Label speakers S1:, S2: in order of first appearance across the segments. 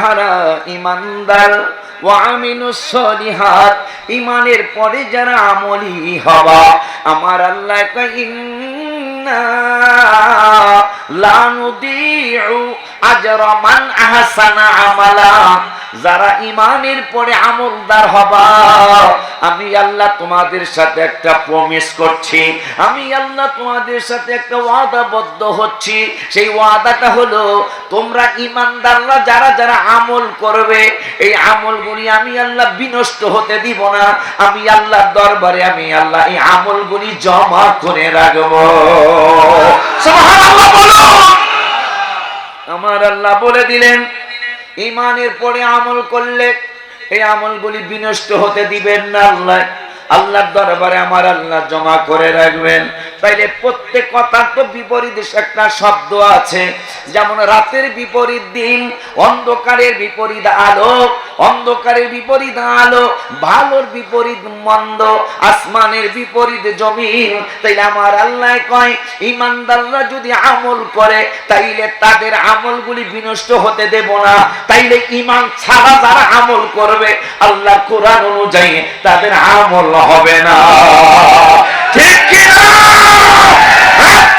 S1: যাহারা ইমানদার ইমানের পরে যারা আমলি হবা আমার আল্লাহ যারা ইমানের পরে আমলদার হবা আমি আল্লাহ তোমাদের সাথে একটা প্রমিস করছি আমি আল্লাহ তোমাদের সাথে একটা ওয়াদাবদ্ধ হচ্ছি সেই ওয়াদাটা হলো তোমরা ইমানদাররা যারা যারা আমল করবে এই আমলগুলি আমি আল্লাহ বিনষ্ট হতে দিব না আমি আল্লাহর দরবারে আমি আল্লাহ এই আমলগুলি জমা করে রাখবো আমার আল্লাহ বলে দিলেন ইমানের পরে আমল করলে এই আমলগুলি বিনষ্ট হতে দিবেন না আল্লাহ আল্লাহর দরবারে আমার আল্লাহ জমা করে রাখবেন তাইলে প্রত্যেক কথার তো বিপরীত একটা শব্দ আছে যেমন রাতের বিপরীত দিন অন্ধকারের বিপরীত আলো অন্ধকারের বিপরীত আলো ভালোর বিপরীত মন্দ আসমানের বিপরীত জমিন তাইলে আমার আল্লাহ কয় ইমানদাররা যদি আমল করে তাইলে তাদের আমলগুলি বিনষ্ট হতে দেব না তাইলে ইমান ছাড়া যারা আমল করবে আল্লাহ কোরআন অনুযায়ী তাদের আমল হবে না ঠিক কিনা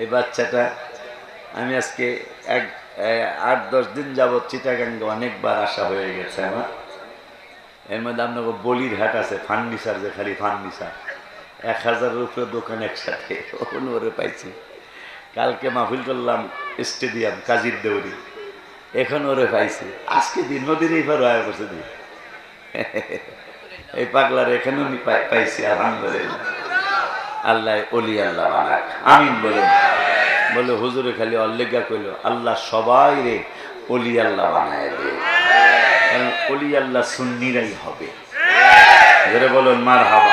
S1: এই বাচ্চাটা আমি আজকে এক আট দশ দিন যাব চিটাগাঙ্গে অনেকবার আসা হয়ে গেছে আমার এর মধ্যে আপনার বলির হাট আছে ফার্নিচার যে খালি ফার্নিচার এক হাজারের উপরে দোকান একসাথে অনুভবে পাইছি কালকে মাহফিল করলাম স্টেডিয়াম কাজির দেউরি এখন ওরে পাইছি আজকে দিন নদীর এইবার হয়ে বসে দিন এই পাগলার এখানেও পাইছি আলহামদুলিল্লাহ আল্লাহ অলি আল্লাহ আমিন বলে বলে হুজুরে খালি অল্লেগা কইল আল্লাহ সবাই রে অলি আল্লাহ বানায় দে অলি আল্লাহ সুন্নিরাই হবে ধরে বলুন মার হাবা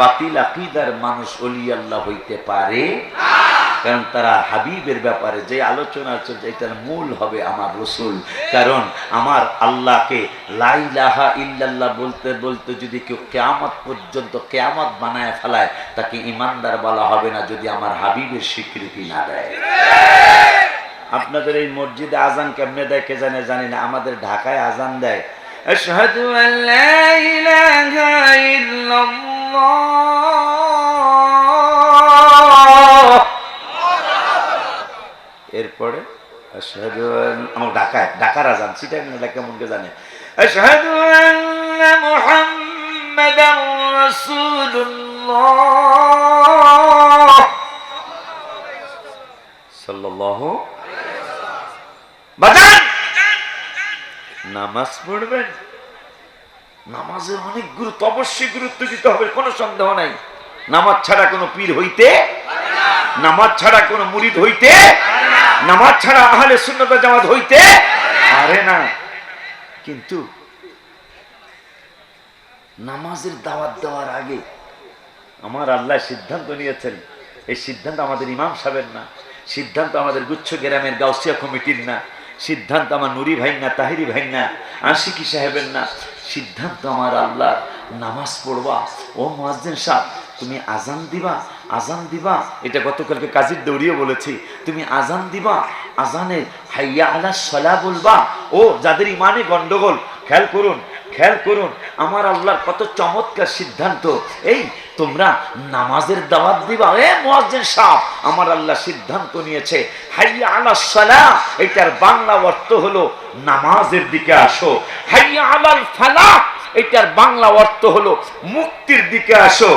S1: বাতিল আকিদার মানুষ অলি আল্লাহ হইতে পারে না কারণ তারা হাবিবের ব্যাপারে যে আলোচনা চলছে এটার মূল হবে আমার রসুল কারণ আমার আল্লাহকে লাইলাহা ইল্লাল্লাহ বলতে বলতে যদি কেউ কেয়ামত পর্যন্ত কেয়ামত বানায় ফেলায় তাকে ইমানদার বলা হবে না যদি আমার হাবিবের স্বীকৃতি না দেয় আপনাদের এই মসজিদে আজান কেমনে দেয় কে জানে জানি না আমাদের ঢাকায় আজান দেয় أشهد أن لا এরপরে ঢাকায় সেটা কেমনকে জানে নামাজ পড়বেন নামাজের অনেক গুরুত্ব অবশ্যই গুরুত্ব দিতে হবে কোনো সন্দেহ নাই নামাজ ছাড়া কোনো পীর হইতে নামাজ ছাড়া কোনো মুরিদ হইতে নামাজ ছাড়া আহলে সুন্নত জামাত হইতে পারে না কিন্তু নামাজের দাওয়াত দেওয়ার আগে আমার আল্লাহ সিদ্ধান্ত নিয়েছেন এই সিদ্ধান্ত আমাদের ইমাম সাহেবের না সিদ্ধান্ত আমাদের গুচ্ছ গ্রামের গাউসিয়া কমিটির না সিদ্ধান্ত আমার নুরি ভাই না তাহিরি ভাই না আশিকি সাহেবের না সিদ্ধান্ত আমার আল্লাহ নামাজ পড়বা ও মাজদিন সাহেব তুমি আজান দিবা আজান দিবা এটা গতকালকে কাজীর দৌড়িয়ে বলেছি তুমি আজান দিবা আজানে হাইয়া আলা সলা বলবা ও যাদের ইমানে গন্ডগোল খেয়াল করুন খেয়াল করুন আমার আল্লাহর কত চমৎকার সিদ্ধান্ত এই তোমরা নামাজের দাওয়াত দিবা এ মোয়াজ্জিন সাহেব আমার আল্লাহ সিদ্ধান্ত নিয়েছে হাইয়া আলা সলা এটার বাংলা অর্থ হলো নামাজের দিকে আসো হাইয়া আলাল ফালাহ এটার বাংলা অর্থ হলো মুক্তির দিকে আসো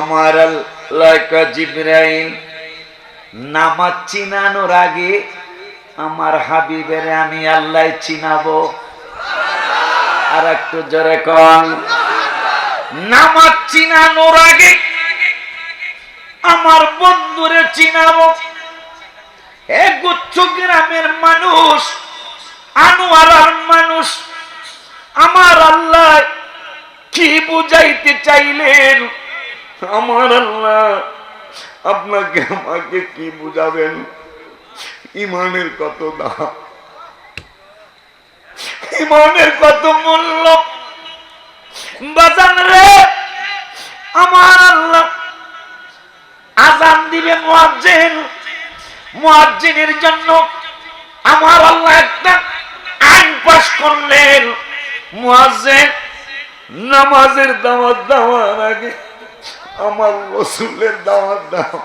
S1: আমার আল্লাহ জিব্রাইল নামাজ চিনানোর আগে আমার হাবিবের আমি আল্লাহ চিনাবো আর একটু জোরে কন নামাজ চিনানোর আগে আমার বন্ধুরে চিনাবো এক গুচ্ছ গ্রামের মানুষ আনোয়ারার মানুষ আমার আল্লাহ কি বুঝাইতে চাইলেন আমার আল্লাহ আপনাকে আমাকে কি বুঝাবেন ইমানের কত দাম ইমানের কত মূল্য বাজান রে আমার আল্লাহ আজান দিবে মুয়াজ্জিন মুয়াজ্জিনের জন্য আমার আল্লাহ একটা আইন পাশ করলেন নামাজের দাওয়াত দেওয়ার আগে আমার রসুলের দাওয়াত দাও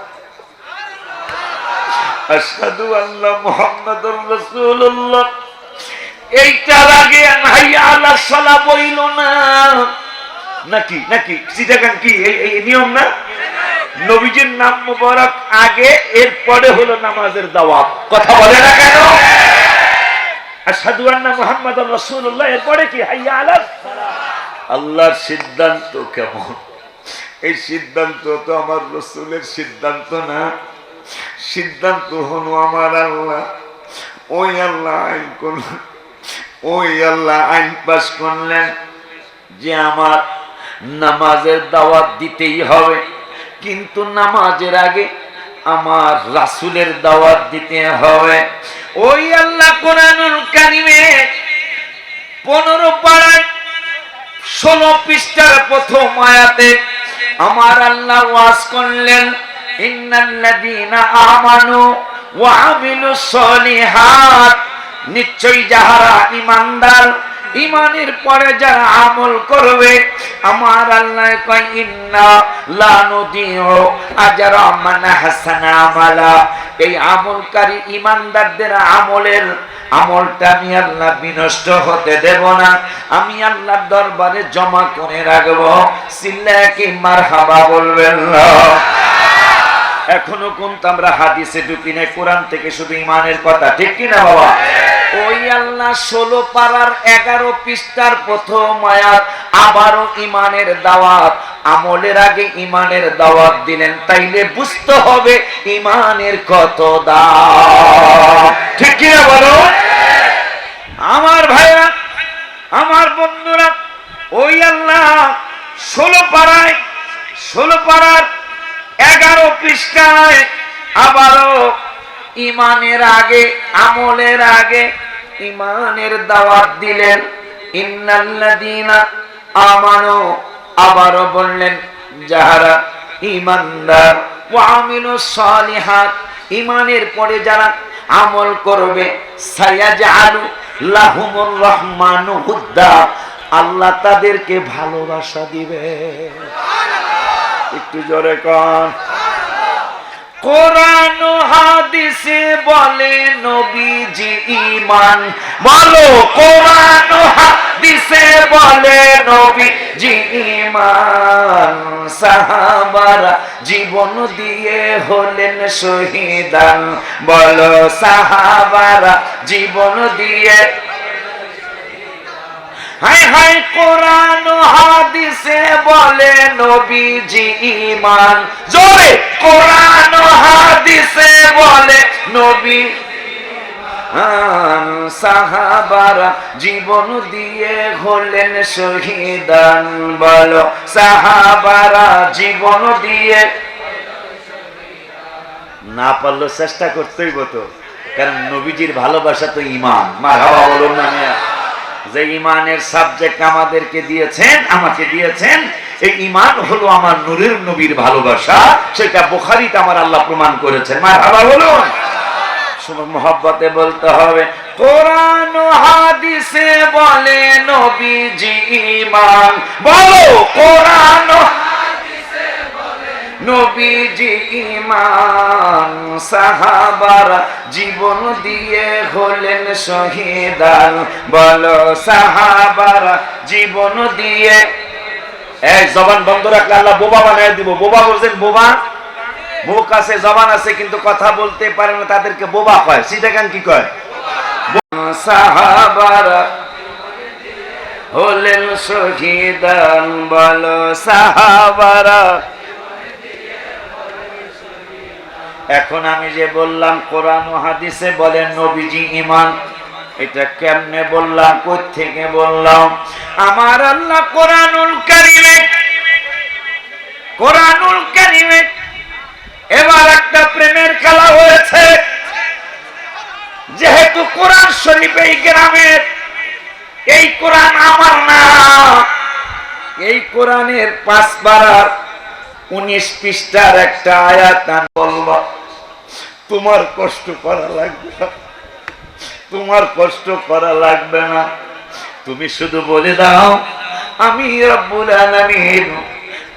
S1: আল্লাহ মোহাম্মদ রসুল্লাহ এইটার আগে আল্লাহ সালা বইল না নাকি নাকি সিটাকান কি এই নিয়ম না নবীজির নাম মুবারক আগে এরপরে হলো নামাজের দাওয়াত কথা বলে না কেন আসাদু আন্না মোহাম্মদ রসুল্লাহ এরপরে কি হাইয়া আলাদ আল্লাহর সিদ্ধান্ত কেমন এই সিদ্ধান্ত তো আমার রসুলের সিদ্ধান্ত না সিদ্ধান্ত হলো আমার আল্লাহ ওই আল্লাহ আইন করলেন ওই আল্লাহ আইন পাস করলেন যে আমার নামাজের দাওয়াত দিতেই হবে কিন্তু নামাজের আগে আমার রাসুলের দাওয়াত দিতে হবে ওই আল্লাহ কোরআনুল কারিমে পনেরো পাড়ার ষোলো পৃষ্ঠার প্রথম আয়াতে আমার আল্লাহ ওয়াজ করলেন নিশ্চয় ওয়া নিশ্চয়ই যাহারা ইমানদার ইমানের পরে যারা আমল করবে আমার আল্লাহ কয় ইন্না লানুদিও আজার আমালা এই আমলকারী ইমানদারদের আমলের আমলটা আমি আল্লাহ বিনষ্ট হতে দেব না আমি আল্লাহর দরবারে জমা করে রাখবো সিল্লা কি বলবেন এখনো কিন্তু আমরা হাদিসে ঢুকি নাই কোরআন থেকে শুধু ইমানের কথা ঠিক কিনা বাবা ওই আল্লাহ ষোলো পাড়ার এগারো পৃষ্ঠার প্রথম আয়াত আবারও ইমানের দাওয়াত আমলের আগে ইমানের দাওয়াত দিলেন তাইলে বুঝতে হবে ইমানের কত দা ঠিক কিনা বলো আমার ভাইরা আমার বন্ধুরা ওই আল্লাহ ষোলো পাড়ায় ষোলো পাড়ার এগারো পৃষ্ঠায় আবারও ইমানের আগে আমলের আগে ইমানের দাওয়াত দিলেন ইন্নাল্লাদিনা আমানো আবারও বললেন যাহারা ইমানদার ওয়ামিনু সালিহাত ইমানের পরে যারা আমল করবে সায়াজালু লাহুমুর রহমানু হুদ্দা আল্লাহ তাদেরকে ভালোবাসা দিবে একটু জোরে কন কোরআন হাদিসে বলে নবীজি ইমান বলো কোরআন হাদিসে বলে নবীজি ইমান সাহাবারা জীবন দিয়ে হলেন শহীদান বলো সাহাবারা জীবন দিয়ে হায় হায় কোরআন হাদিসে বলে নবীজি জোরে কোরআন হাদিসে বলে নবী সাহাবারা জীবন দিয়ে হলেন শহীদান বলো সাহাবারা জীবন দিয়ে না পারলো চেষ্টা করতেই বলতো কারণ নবীজির ভালোবাসা তো ইমান মা বলুন না যে ইমানের সাবজেক্ট আমাদেরকে দিয়েছেন আমাকে দিয়েছেন এই ইমান হলো আমার নূরের নবীর ভালোবাসা সেটা বোখারিতে আমার আল্লাহ প্রমাণ করেছেন মার হাবা বলো মহব্বতে বলতে হবে কোরআন হাদিসে বলে নবীজি ইমান বলো কোরআন নবীজি ইমান সাহাবারা জীবন দিয়ে হলেন শহীদান বল সাহাবারা জীবন দিয়ে এক জবান বন্ধ রাখলে আল্লাহ বোবা বানায় দিব বোবা বলছেন বোবা আছে জবান আছে কিন্তু কথা বলতে পারে না তাদেরকে বোবা কয় সিটাকান কি কয় সাহাবারা হলেন শহীদান বল সাহাবারা এখন আমি যে বললাম কোরআন ও হাদিসে বলেন নবীজি ইমান এটা কেমনে বললাম কোথেকে বললাম আমার আল্লাহ কোরআনুল কারিমে কোরআনুল কারিমে এবার একটা প্রেমের খেলা হয়েছে যেহেতু কোরআন শরীফ এই গ্রামের এই কোরআন আমার না এই কোরআনের পাঁচ পাড়ার উনিশ পৃষ্ঠার একটা আয়াত বলব তোমার কষ্ট করা লাগবে না তোমার কষ্ট করা লাগবে না তুমি শুধু বলে দাও আমি রব্বুল আলামিন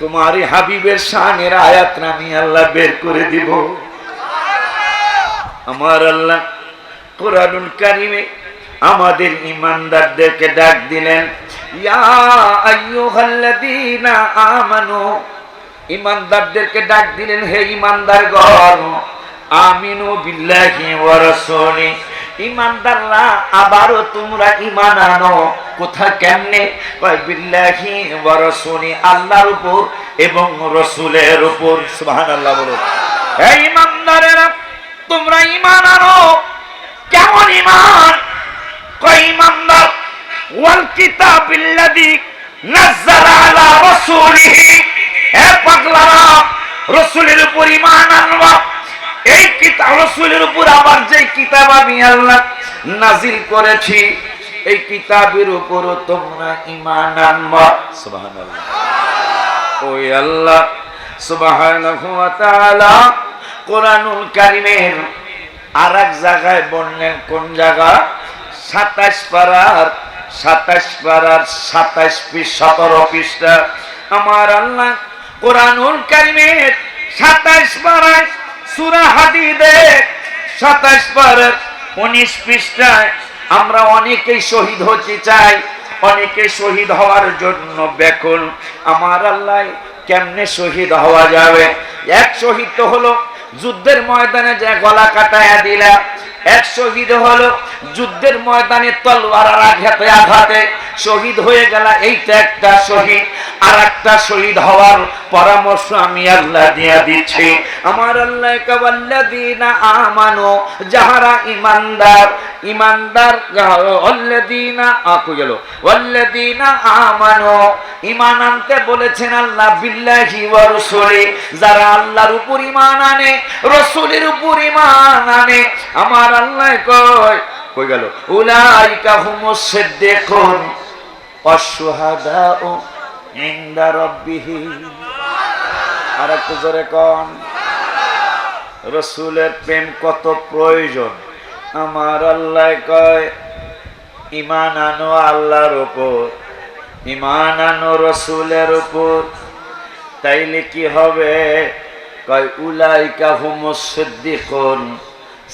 S1: তোমার হাবিবের শানের আয়াত আমি আল্লাহ বের করে দিব আমার আল্লাহ কোরআনুল কারিমে আমাদের ইমানদারদেরকে ডাক দিলেন ইয়া আমানু ইমানদারদেরকে ডাক দিলেন হে ইমানদার গর আমিনু বিল্লাহি ওয়া রাসূলি ইমানদাররা আবারো তোমরা ইমান আনো কোথা কেমনে কয় বিল্লাহি ওয়া রাসূলি আল্লাহর উপর এবং রসুলের উপর সুবহানাল্লাহ বলো এই ইমানদাররা তোমরা ইমান আনো কেমন ইমান কয় ইমানদার ওয়াল কিতাবিল্লাযী নাযালা আলা রাসূলিহি হে পাগলারা রসুলের উপর ইমান আনবা এই কিতাব রসুলের উপর আমার যে কিতাব আমি আল্লাহ নাজিল করেছি এই কিতাবের উপরও তোমরা ইমান আনবা সুবাহান ওই আল্লাহ সুবাহান কারিমের আর এক জায়গায় বললেন কোন জায়গা সাতাশ পাড়ার সাতাশ পাড়ার সাতাশ পিস সতেরো পিসটা আমার আল্লাহ কোরআনুল কারিমের সাতাশ পাড়ায় সুরা হাদিদে সাতাশ পারের উনিশ পৃষ্ঠায় আমরা অনেকেই শহীদ হতে চাই অনেকে শহীদ হওয়ার জন্য ব্যাকুল আমার আল্লাহ কেমনে শহীদ হওয়া যাবে এক শহীদ তো হলো যুদ্ধের ময়দানে যে গলা কাটায় দিলা এক শহীদ হলো যুদ্ধের ময়দানে আঘাতে আঘাতে শহীদ হয়ে গেল এইটা একটা শহীদ আর একটা শহীদ হওয়ার পরামর্শ আমি আল্লাহ দিয়া দিচ্ছি আমার আল্লাহ কাবাল্লাদিনা আমানো যাহারা ইমানদার ইমানদার অল্লাদিনা আকু গেল অল্লাদিনা আমানো ইমান আনতে বলেছেন আল্লাহ বিল্লাহি ওয়া রাসূলি যারা আল্লাহর উপর আনে রাসূলের উপর ইমান আনে আমার আল্লাহ কয় কই গেল উলাইকা সিদ্দিকুন ইনদা রাব্বিহি রসুলের প্রেম কত প্রয়োজন আমার আল্লাহ কয় ইমান আনো আল্লাহর উপর ইমান আনো রসুলের উপর তাইলে কি হবে কয় উলাইকা হুমুস সিদ্দিকুন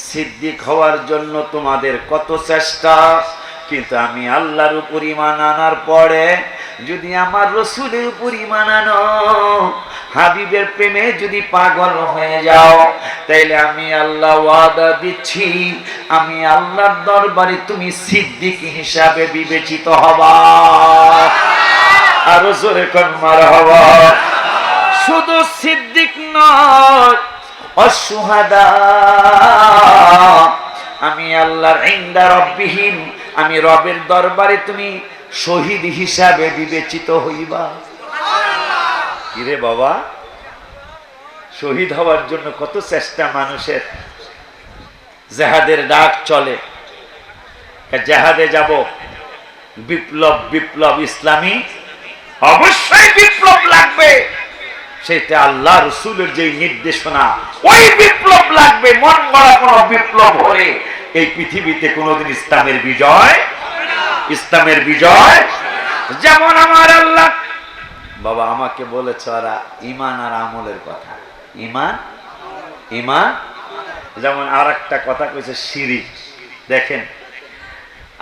S1: সিদ্দিক হওয়ার জন্য তোমাদের কত চেষ্টা কিন্তু আমি আল্লাহর উপর ইমান আনার পরে যদি আমার রসুলের উপর ইমান আনো হাবিবের প্রেমে যদি পাগল হয়ে যাও তাইলে আমি আল্লাহ ওয়াদা দিচ্ছি আমি আল্লাহর দরবারে তুমি সিদ্দিক হিসাবে বিবেচিত হবা আরো জোরে কন্মার হবা শুধু সিদ্দিক নয় আমি আল্লাহর ইন্দা রব্বিহীন আমি রবের দরবারে তুমি শহীদ হিসাবে বিবেচিত হইবা কিরে বাবা শহীদ হওয়ার জন্য কত চেষ্টা মানুষের জেহাদের ডাক চলে জেহাদে যাব বিপ্লব বিপ্লব ইসলামী অবশ্যই বিপ্লব লাগবে সেটা আল্লাহ রসুলের যে নির্দেশনা ওই বিপ্লব লাগবে মন গড়া কোন বিপ্লব হলে এই পৃথিবীতে কোনদিন ইসলামের বিজয় ইসলামের বিজয় যেমন আমার আল্লাহ বাবা আমাকে বলেছ ওরা ইমান আর আমলের কথা ইমান ইমান যেমন আর একটা কথা কইছে সিঁড়ি দেখেন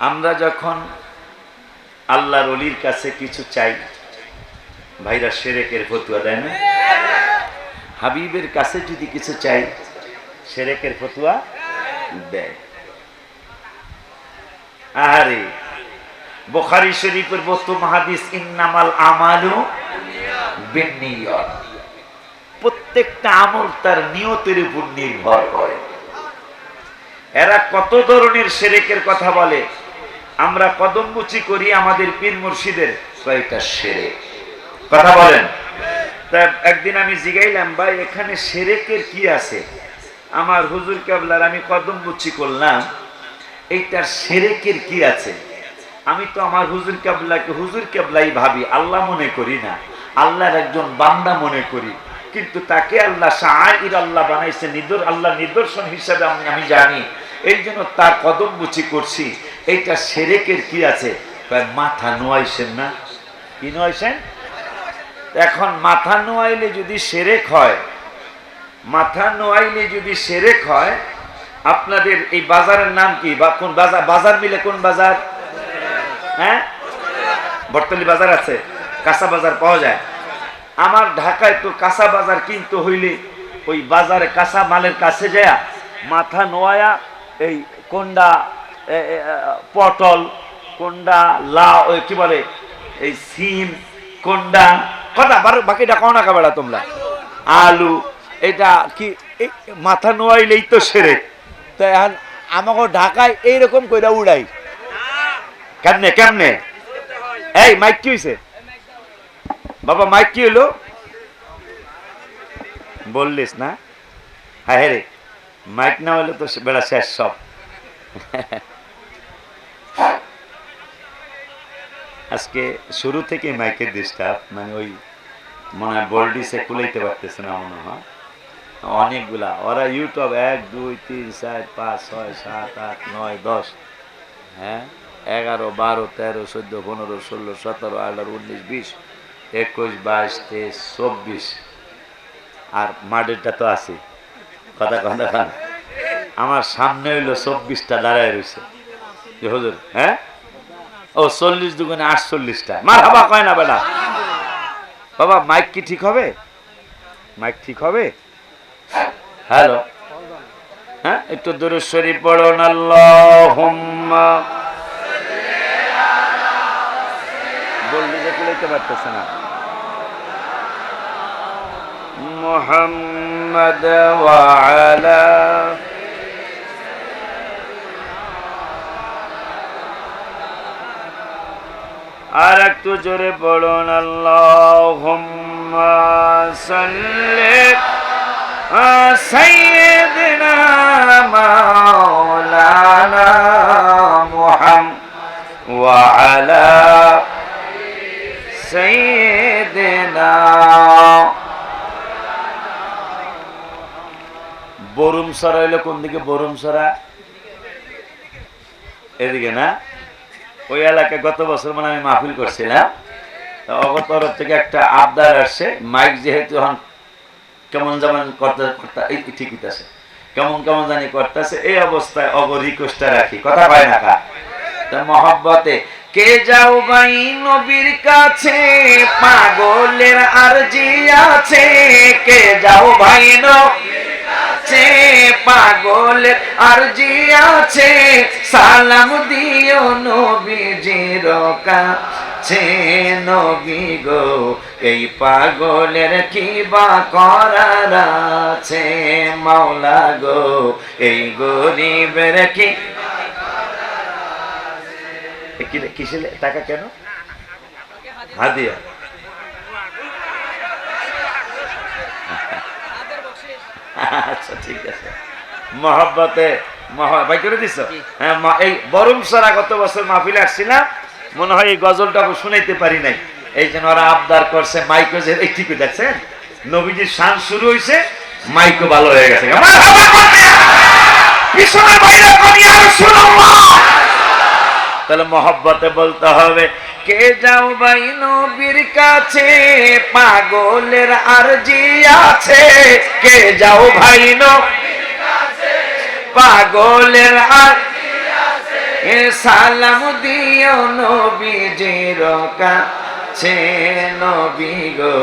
S1: আমরা যখন আল্লাহর অলির কাছে কিছু চাই ভাইরা সেরেকের ফতুয়া দেয় না হাবিবের কাছে যদি কিছু চাই সেরেকের ফতুয়া দেয় আরে বোখারি শরীফের বস্তু হাদিস ইন্নামাল আমালু প্রত্যেকটা আমল তার নিয়তের উপর নির্ভর করে এরা কত ধরনের সেরেকের কথা বলে আমরা কদমবুচি করি আমাদের পীর মুর্শিদের কয়েকটা সেরেক কথা বলেন একদিন আমি জিগাইলাম ভাই এখানে সেরেকের কি আছে আমার হুজুর কেবলার আমি কদম বুচ্ছি করলাম এইটার সেরেকের কি আছে আমি তো আমার হুজুর কেবলাকে হুজুর কেবলাই ভাবি আল্লাহ মনে করি না আল্লাহর একজন বান্দা মনে করি কিন্তু তাকে আল্লাহ শাহির আল্লাহ বানাইছে নিদর আল্লাহ নিদর্শন হিসাবে আমি আমি জানি এই জন্য তার কদম বুচি করছি এইটা সেরেকের কি আছে মাথা নোয়াইছেন না কি নোয়াইছেন এখন মাথা নোয়াইলে যদি সেরেক হয় মাথা নোয়াইলে যদি সেরেক হয় আপনাদের এই বাজারের নাম কি বা কোন বাজার বাজার মিলে কোন বাজার হ্যাঁ বর্তলি বাজার আছে কাঁচা বাজার পাওয়া যায় আমার ঢাকায় তো কাঁচা বাজার কিনতে হইলে ওই বাজারে কাঁচা মালের কাছে যায় মাথা নোয়া এই কোনডা পটল কোনডা লা কি বলে এই সিম কোনডা কথা বাকিটা কনা কাবেড়া তোমরা আলু এটা কি মাথা নোয়াইলেই তো সেরে তো এখন আমাকে ঢাকায় এইরকম কইরা উড়াই কেমনে কেমনে এই মাইক কি হয়েছে বাবা মাইক কি হলো বললিস না হ্যাঁ রে মাইক না হলে তো বেড়া শেষ সব আজকে শুরু থেকে মাইকের ডিস্টার্ব মানে ওই মনে হয় বলডি সে খুলাইতে পারতেছে না মনে হয় অনেকগুলা ওরা ইউটিউব এক দুই তিন চার পাঁচ ছয় সাত আট নয় দশ হ্যাঁ এগারো বারো তেরো চোদ্দ পনেরো ষোলো সতেরো আঠারো উনিশ বিশ একুশ বাইশ তেইশ চব্বিশ আর মাডেরটা তো আছে কথা কথা কথা আমার সামনে হইলো চব্বিশটা দাঁড়ায় রয়েছে যে হ্যাঁ ও চল্লিশ দুগুণে আটচল্লিশটা মার হাবা কয় না বেলা বাবা মাইক কি ঠিক হবে মাইক ঠিক হবে হ্যালো হ্যাঁ একটু দূরে শরীফ পড়ুন আল্লাহ বললি যে কুলাইতে পারতেছে না মোহাম্মদ ওয়ালা আর একটু জোরে পড়ুন আল্লাহ সাল্লে বরুম সরা হইলে কোন দিকে বরুম সরা এদিকে না ওই এলাকায় গত বছর মানে আমি মাহফিল করছিলাম অগতর থেকে একটা আবদার আসছে মাইক যেহেতু এখন কেমন যেমন করতে ঠিক আছে কেমন কেমন জানি করতেছে এই অবস্থায় অগ রিকোয়েস্টটা রাখি কথা পায় না কা মহব্বতে কে যাও ভাই নবীর কাছে পাগলের আরজি আছে কে যাও ভাই কাছে পাগলের আরজি আছে সালাম দিও নবীজির কাছে নবী গো এই পাগলের কি বা করার আছে মাওলা গো এই গরিবের কি কিসে টাকা কেন হাদিয়া আচ্ছা ঠিক আছে মহব্বতে করে হ্যাঁ, মনে হয় এই শুনাইতে পারি নাই এই মাইকো যে শান মাইকো ভালো হয়ে গেছে তাহলে মহব্বতে বলতে হবে কে যাও ভাই নবীর কাছে পাগলের আরজি আছে কে যাও ভাই পাগলের আর এ সালাম দিও নবীজির কাছে নবী গো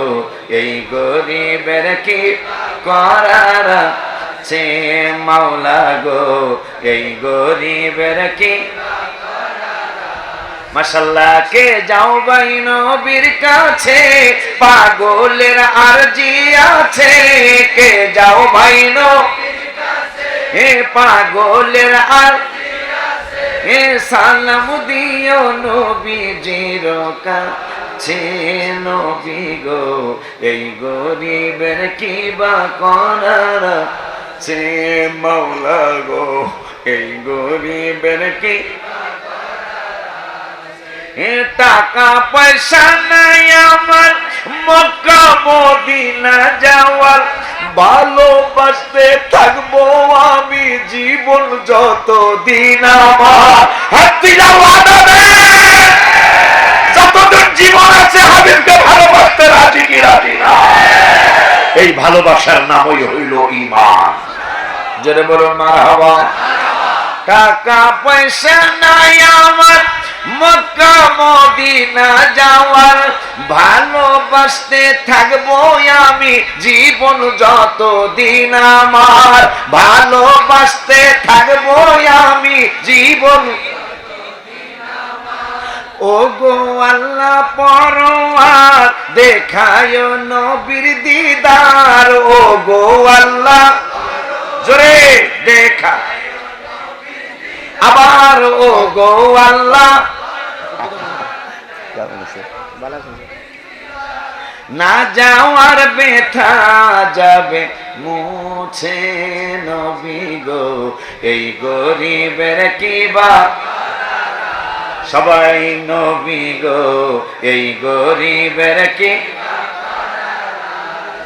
S1: এই গরিবের কি করার আছে মাওলা গো এই গরিবের কি মাসাল্লাহ কে যাও ভাই নবীর কাছে পাগলের আরজি আছে কে যাও ভাই হে পাগলের আর হে সালাম দিও নবীজির কাছে নবী গো এই গরিবের কি বা করার সে মাওলা গো এই গরিবের কি টাকা পয়সা নাই আমার মক্কা মদিনা যাওয়ার ভালোবাসতে থাকবো আমি জীবন যত দিন আমার হ্যাঁ, যতদিন জীবন আছে হাবিবকে ভালোবাসতে রাজি কি রাজি না এই ভালোবাসার নামই হইল ইমান জেনে বলুন মার টাকা পয়সা নাই আমার মক্কা মদিনা যাওয়ার ভালোবাসতে থাকবো আমি জীবন যত দিন আমার ভালোবাসতে থাকবো আমি জীবন ও গো আল্লাহ পরোয়ার দেখায় নবীর দিদার ও গো আল্লাহ জোরে দেখা আবার ও গো না না যাওয়ার বেথা যাবে মুছে নবী গো এই গরিবের কি বা সবাই নবী গো এই গরিবের কি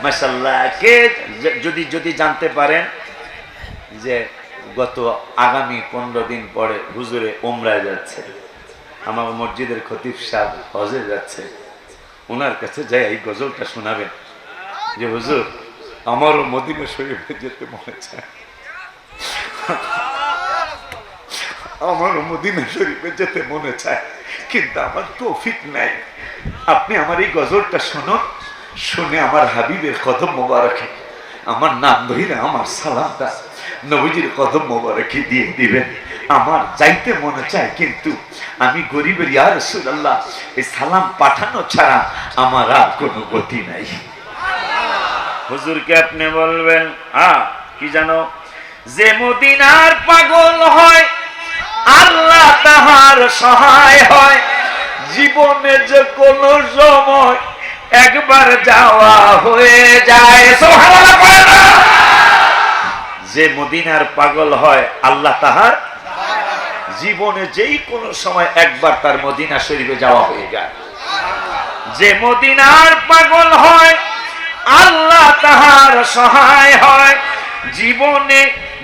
S1: মাসাল্লাহ কে যদি যদি জানতে পারেন যে গত আগামী পনেরো দিন পরে হুজুরে ওমরায় যাচ্ছে আমার মসজিদের খতিব সাহ হজে যাচ্ছে ওনার কাছে যাই এই গজলটা শোনাবেন যে হুজুর আমারও মদিনে শরীফে যেতে মনে চায় আমারও মদিনে শরীফে যেতে মনে চায় কিন্তু আমার তৌফিক নাই আপনি আমার এই গজলটা শুনুন শুনে আমার হাবিবের কদম মোবারকে আমার নাম ধরে আমার সালামটা নবীজির কদম মোবারকে দিয়ে দিবেন আমার যাইতে মনে চায় কিন্তু আমি গরিবের ইয়ার সুরাল্লাহ এই সালাম পাঠানো ছাড়া আমার আর কোনো গতি নাই হুজুরকে আপনি বলবেন আ কি জানো যে মদিনার পাগল হয় আল্লাহ তাহার সহায় হয় জীবনে যে কোনো সময় একবার যাওয়া হয়ে যায় যে মদিনার পাগল হয় আল্লাহ তাহার জীবনে যেই কোনো সময় একবার তার মদিনা শরীফে যাওয়া হয়ে যায় যে মদিনার পাগল হয় আল্লাহ তাহার সহায় হয় জীবনে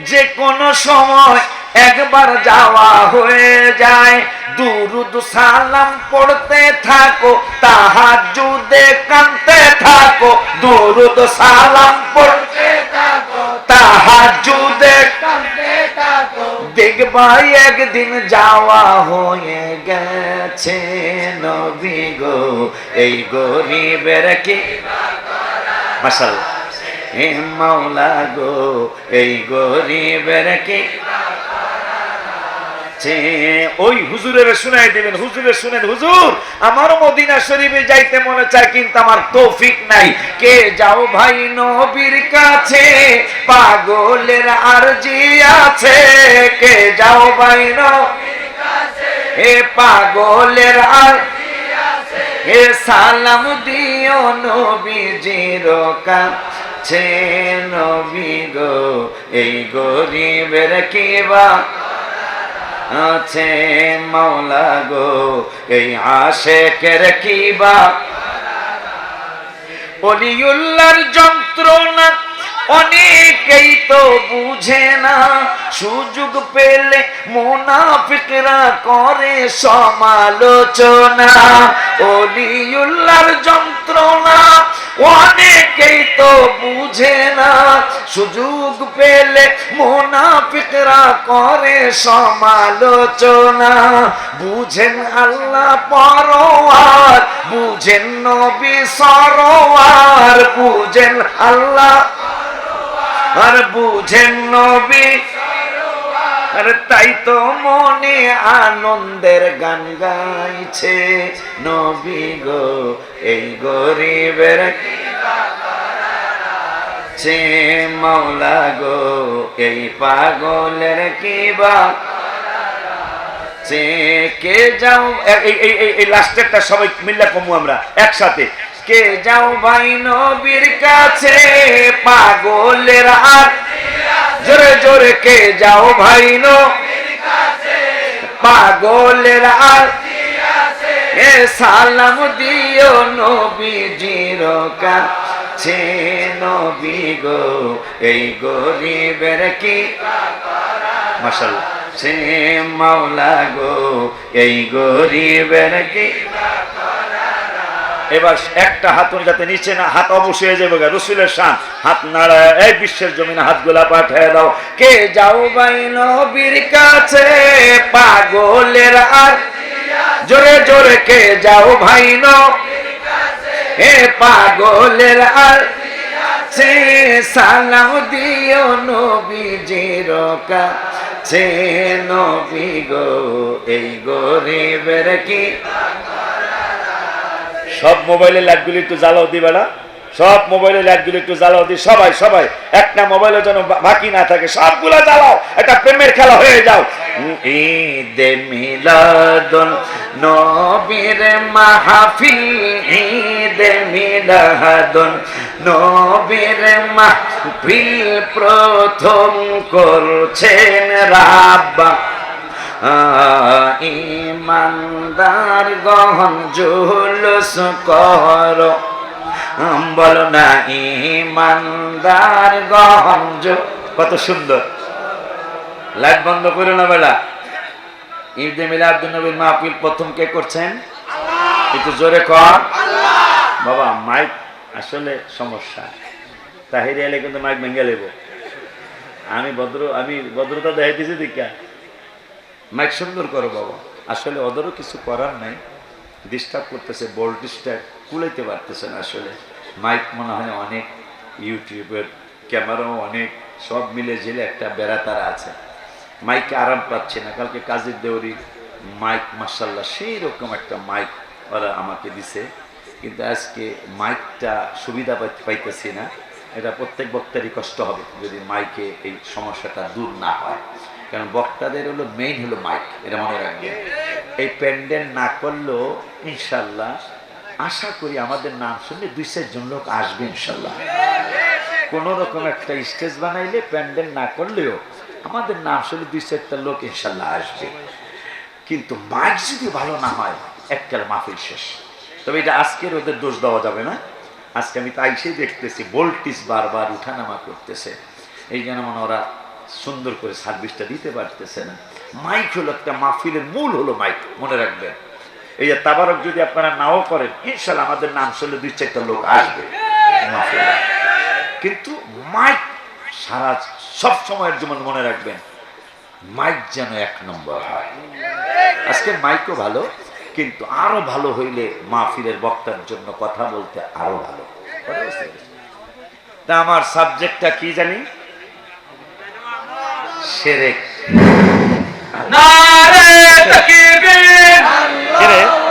S1: যে কোনো সময় একবার যাওয়া হয়ে যায় দুরুদ সালাম পড়তে থাকো তাহার যুদে কানতে থাকো দুরুদ সালাম পড়তে থাকো তাহার যুদে দেখবাই একদিন যাওয়া হয়ে গেছে নবী গো এই গরিবের কি মাসাল্লাহ গো এই গরিবের কি ওই হুজুরের শুনাই দেবেন হুজুরের শুনেন হুজুর আমার মদিনা শরীফে যাইতে মনে চায় কিন্তু আমার তৌফিক নাই কে যাও ভাই নবীর কাছে পাগলের আরজি আছে কে যাও ভাই নবীর কাছে এ পাগলের আর এ সালাম দিও নবীজির কাছে নবী গো এই গরিবের কিবা আছে মাওলা গো এই আশেকের কিবা অলিউল্লার যন্ত্রণা অনেকেই তো বুঝে না সুযোগ পেলে মোনাফিকরা করে সমালোচনা অলিউল্লার যন্ত্রণা অনেকেই তো বুঝে না সুযোগ পেলে মোনাফিকরা করে সমালোচনা বুঝেন আল্লাহ পরোয়ার বুঝেন নবী সরোয়ার বুঝেন আল্লাহ আর বুঝেন নবী আর তাই তো মনে আনন্দের গান গাইছে নবী গো এই গরিবের সে গো এই পাগলের কি বা কে যাও এই লাস্টেরটা সবাই মিল্লা কমু আমরা একসাথে আজকে যাও ভাই নবীর কাছে পাগলের হাত জোরে জোরে কে যাও ভাই নবীর পাগলের হাত এ সালাম দিও জির কাছে নবী গো এই গরিবের কি মশাল সে মাওলা গো এই গরিবের কি এবার একটা হাতুন যাতে নিচে না হাত অবশ্যই হয়ে যাবে রসুলের শান হাত নাড়ায় এই বিশ্বের জমিনে হাতগুলা পাঠিয়ে দাও কে যাও ভাই নবীর কাছে পাগলের আর জোরে জোরে কে যাও ভাই ন হে পাগলের আর সে সালাম দিও নবীজির কাছে নবী গো এই গরিবের কি সব মোবাইলে লাইটগুলি একটু জ্বালাও দিবে না সব মোবাইলে লাইটগুলি একটু জ্বালাও দিই সবাই সবাই একটা মোবাইলে যেন বাকি না থাকে সবগুলো জ্বালাও একটা প্রেমের খেলা হয়ে যাও নবীর মাহফিল ঈদ মিলাদুন নবীর মাহফিল প্রথম করছেন রাব্বা ইমানদার গহন জুলুস কর বলো না ইমানদার গহন কত সুন্দর লাইট বন্ধ করে না বেলা ঈদে আব্দুল নবীর মাহফিল প্রথম কে করছেন একটু জোরে কর বাবা মাইক আসলে সমস্যা তাহিরে এলে কিন্তু মাইক ভেঙে লেব আমি ভদ্র আমি ভদ্রতা দেখাইতেছি দীক্ষা মাইক সুন্দর করো বাবা আসলে ওদেরও কিছু করার নাই ডিস্টার্ব করতেছে বল ডিস্টার্ব কুলাইতে পারতেছে না আসলে মাইক মনে হয় অনেক ইউটিউবের ক্যামেরাও অনেক সব মিলে ঝিলে একটা বেড়া তারা আছে মাইকে আরাম পাচ্ছে না কালকে কাজের দেউরি মাইক মার্শাল্লাহ সেই রকম একটা মাইক ওরা আমাকে দিছে কিন্তু আজকে মাইকটা সুবিধা পাইতেছি না এটা প্রত্যেক বক্তারই কষ্ট হবে যদি মাইকে এই সমস্যাটা দূর না হয় কারণ বক্তাদের হলো মেইন হলো মাইক এটা মনে রাখবে এই প্যান্ডেল না করলেও ইনশাল্লাহ আশা করি আমাদের নাম শুনলে দুই চারজন লোক আসবে ইনশাল্লাহ কোনো রকম একটা স্টেজ বানাইলে প্যান্ডেল না করলেও আমাদের নাম শুনলে দুই চারটা লোক ইনশাল্লাহ আসবে কিন্তু মাইক যদি ভালো না হয় এককাল মাহফিল শেষ তবে এটা আজকের ওদের দোষ দেওয়া যাবে না আজকে আমি তাই সে দেখতেছি ভোল্টেজ বারবার উঠানামা করতেছে এই জন্য মানে ওরা সুন্দর করে সার্ভিসটা দিতে পারতেছে না মাইক হলো একটা মাহফিলের মূল হলো মাইক মনে রাখবেন এই যে তাবারক যদি আপনারা নাও করেন ইনশাল আমাদের নাম শুনলে দুই চারটা লোক আসবে কিন্তু মাইক সারা সব সময়ের জীবন মনে রাখবেন মাইক যেন এক নম্বর হয় আজকে মাইকও ভালো কিন্তু আরো ভালো হইলে মাহফিলের বক্তার জন্য কথা বলতে আরো ভালো তা আমার সাবজেক্টটা কি জানি সেরেক নারে